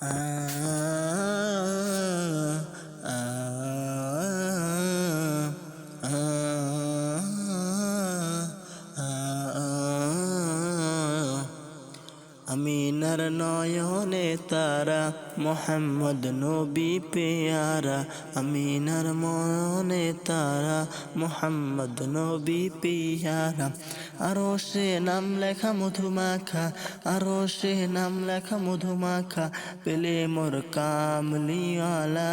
嗯 আমিনার নয়নে তারা, মোহাম্মদ নবী পেয়ারা। আমিনার মনে তারা, মোহাম্মদ নবী পেয়ারা। আরও সে নাম লেখা মধুমাখা, আরও সে নাম লেখা মধুমাখা, পেলে মোর কামলিওয়ালা।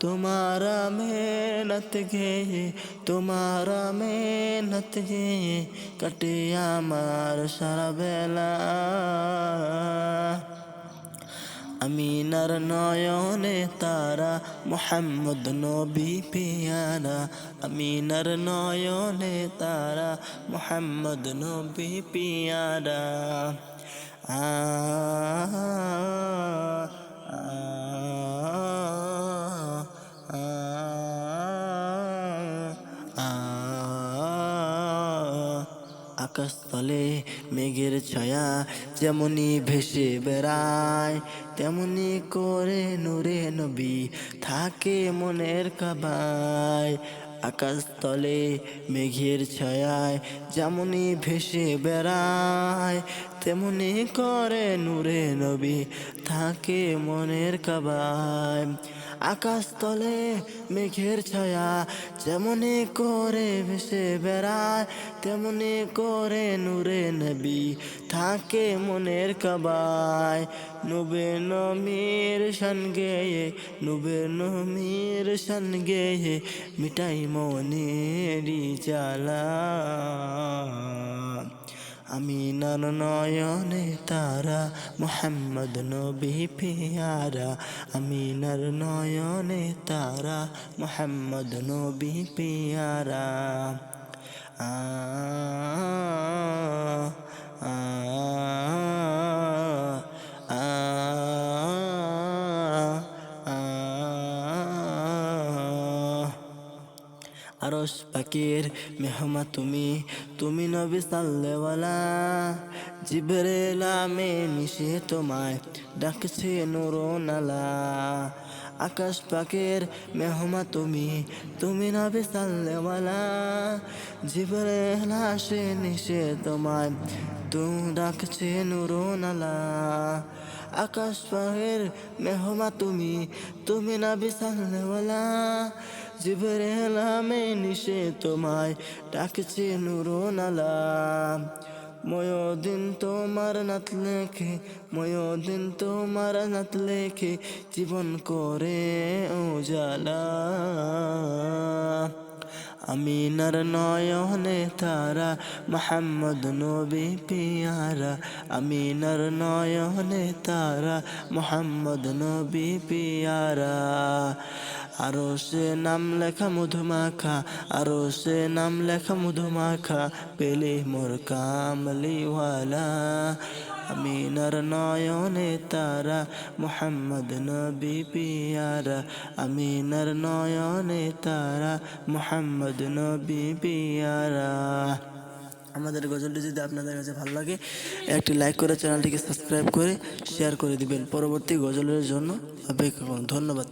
তোমার মেহনত গে তোমার মেহনত গে কাটে আমার সারা বেলা আমিনার নয়নে তারা মোহাম্মদ নবী পেয়ারা আমিনার নয়নে তারা মোহাম্মদ নবী পেয়ারা আ আকাশতলে মেঘের ছায়া যেমনি ভেসে বেড়ায়, তেমনি করে নূরে নবী থাকে মনের কাবায়। আকাশতলে মেঘের ছায়ায় যেমনি ভেসে বেড়ায়, তেমনি করে নূরে নবী থাকে মনের কাবায়। আকাশতলে মেঘের ছায়া যেমনি করে ভেসে বেড়ায়, তেমনে করে নূরে নবী থাকে মনের কাবায়। নুবে নমির শান গেয়ে, নুবে নমির শান গেয়ে মিটাই মনেরি জ্বালা। আমিনার নয়নে তারা মোহাম্মদ নবী পেয়ারা। আমিনার নয়নে তারা মোহাম্মদ নবী পেয়ারা। আ আরস পাকের মেহমা তুমি তুমি নবী সাল্লেওয়ালা জিবরেল আমে নিশে তোমায় ডাকছে নুরোনালা আকাশ পাকের মেহমা তুমি তুমি নবী সাল্লেওয়ালা জিবরেল আসে নিশে তোমায় তু ডাকছে নুরোনালা আকাশ পাকের মেহমা তুমি তুমি নবী সাল্লেওয়ালা জিবরেল নিশে তোমায় ডাকছে নুরোনালা ময়োদিন তোমার নাত লেখে ময়োদিন তোমার নাত লেখে, জীবন করে উজালা। আমিনার নয়নে তারা মোহাম্মদ নবী পিয়ারা। আমিনার নয়নে তারা মোহাম্মদ নবী পিয়ারা। আরও সে নাম লেখা মধুমাখা, আরও সে নাম লেখা মধুমাখা, পেলে মোর কামলিওয়ালা। আমিনার নয়নে তারা, মোহাম্মদ নবী পিয়ারা। আমিনার নয়নে তারা, মোহাম্মদ নবী পিয়ারা। আমাদের গজলটি যদি আপনাদের কাছে ভালো লাগে, একটি লাইক করে চ্যানেলটিকে সাবস্ক্রাইব করে শেয়ার করে দিবেন। পরবর্তী গজলের জন্য অপেক্ষা করুন। ধন্যবাদ।